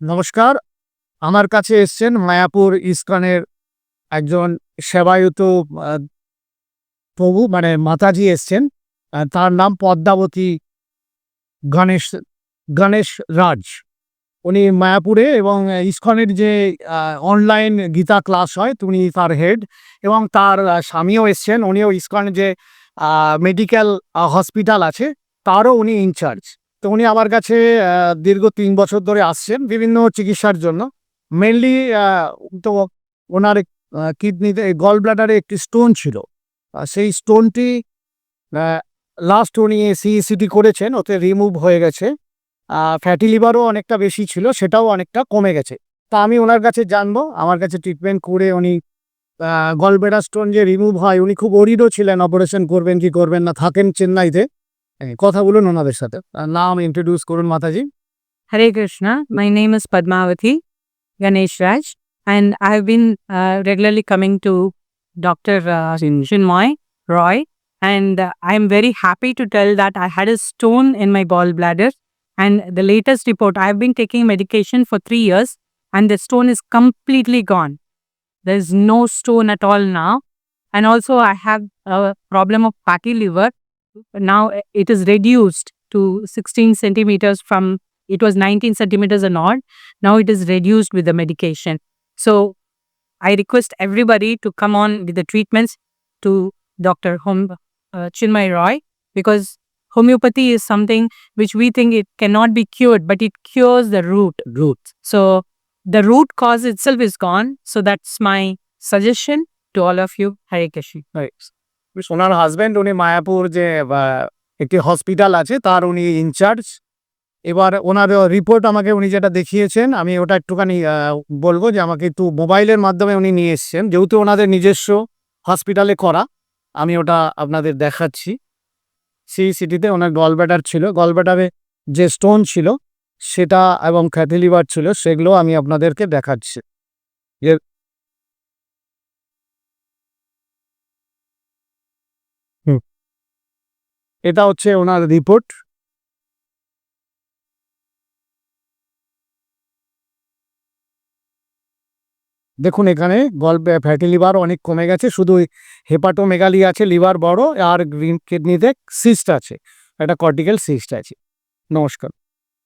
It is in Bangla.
নমস্কার। আমার কাছে এসছেন মায়াপুর ইস্কনের একজন সেবায়ুত প্রভু মানে মাতাজি এসছেন। তার নাম পদ্মাবতী গণেশ গণেশ রাজ। উনি মায়াপুরে এবং ইস্কনের যে অনলাইন গীতা ক্লাস হয় উনি তার হেড এবং তার স্বামীও এসছেন। উনিও ইস্কনের যে মেডিকেল হসপিটাল আছে, তারও উনি ইনচার্জ তো উনি আমার কাছে দীর্ঘ তিন বছর ধরে আসছেন বিভিন্ন চিকিৎসার জন্য। মেনলি তো ওনার কিডনিতে গল ব্লাডারে একটি স্টোন ছিল। সেই স্টোনটি লাস্ট উনি সিইসিটি করেছেন, ওতে রিমুভ হয়ে গেছে। ফ্যাটি লিভারও অনেকটা বেশি ছিল, সেটাও অনেকটা কমে গেছে। তা আমি ওনার কাছে জানব, আমার কাছে ট্রিটমেন্ট করে উনি গলবেডা স্টোন যে রিমুভ হয়, উনি খুব অরিডও ছিলেন অপারেশন করবেন কি করবেন না, থাকেন চেন্নাইতে। কথা বলুন ওনাদের সাথে আহ, নাম ইন্ট্রোডিউস করুন মাতাজি Hare Krishna. My name is Padmavati Ganesh Raj, and I've been uh, regularly coming to Dr. Uh, Chinmoy Roy, and uh, I'm very happy to tell that I had a stone in my gallbladder. And the latest report, I've been taking medication for three years, and the stone is completely gone. There's no stone at all now. And also, I have a problem of fatty now uh, it is reduced to 16 centimeters from it was 19 centimeters and odd. Now it is reduced with the medication. So I request everybody to come on with the treatments to Dr. Hom uh, Chinmay Roy because homeopathy is something which we think it cannot be cured, but it cures the root. Root So the root cause itself is gone. So that's my suggestion to all of you. Hare Krishna. ওনার হাজবেন্ড উনি মায়াপুর যে একটি হসপিটাল আছে, তার উনি ইনচার্জ এবার ওনার রিপোর্ট আমাকে উনি যেটা দেখিয়েছেন, আমি ওটা একটুখানি বলব যে আমাকে একটু মোবাইলের মাধ্যমে উনি নিয়ে এসছেন, যেহেতু ওনাদের নিজস্ব হসপিটালে করা, আমি ওটা আপনাদের দেখাচ্ছি। সেই সিটিতে ওনার গলব্যাটার ছিল গলব্যাটারে যে স্টোন ছিল, সেটা এবং ফ্যাটি লিভার ছিল, সেগুলো আমি আপনাদেরকে দেখাচ্ছি। যে- এটা হচ্ছে ওনার রিপোর্ট দেখুন এখানে গল্প ফ্যাটি লিভার অনেক কমে গেছে, শুধু হেপাটোমেগালি আছে লিভার বড় আর গ্রিন কিডনিতে সিস্ট আছে, একটা কর্টিক্যাল সিস্ট আছে। নমস্কার।